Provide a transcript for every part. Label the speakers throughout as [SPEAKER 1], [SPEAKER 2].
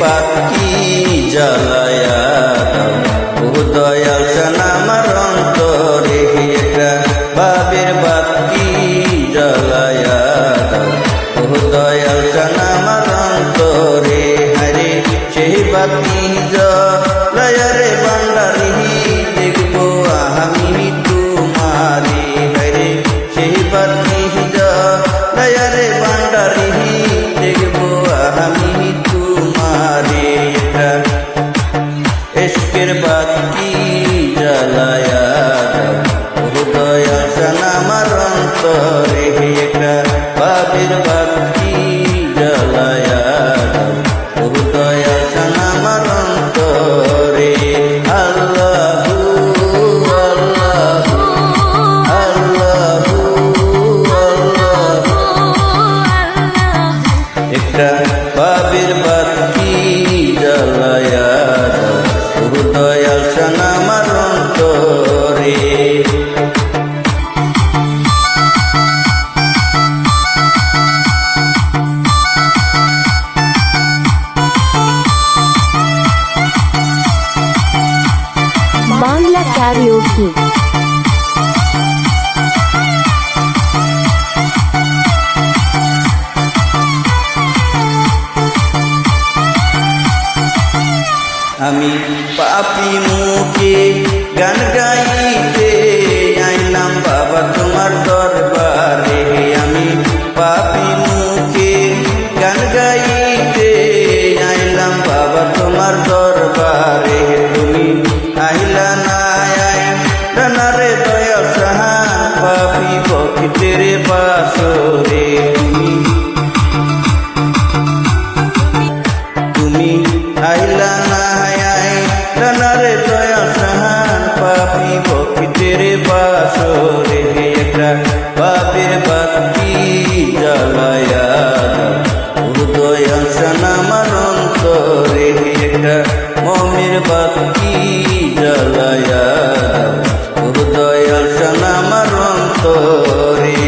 [SPEAKER 1] বাতি জ্বালায়া ও দয়াল আমার অন্তরে এটা বাবের বাতি জ্বালায়া ও দয়াল আমার অন্তরে হরে সেই বাতি জ্বালায়া রে, বান্দার karaoke. Amin papi muke gan gaite ai lamba batumar dorba তোরে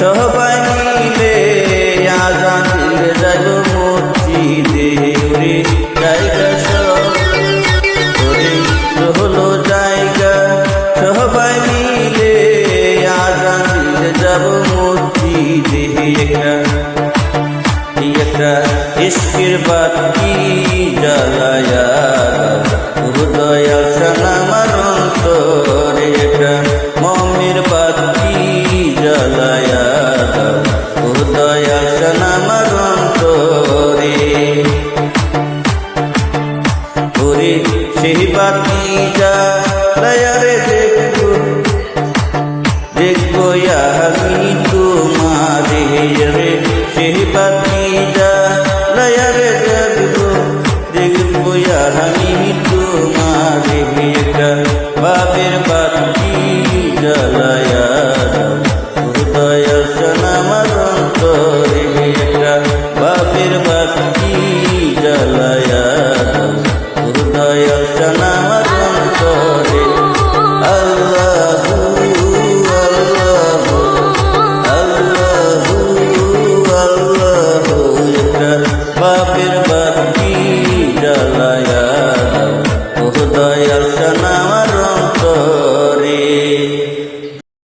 [SPEAKER 1] সবাই মিলে আজান দিলে যাব মসজিদে ওরে জায়গা। সব হলো জায়গা সবাই মিলে বাতি জ্বালায়া সেই বাতি জ্বালায়া রে দেখো দেখব আমি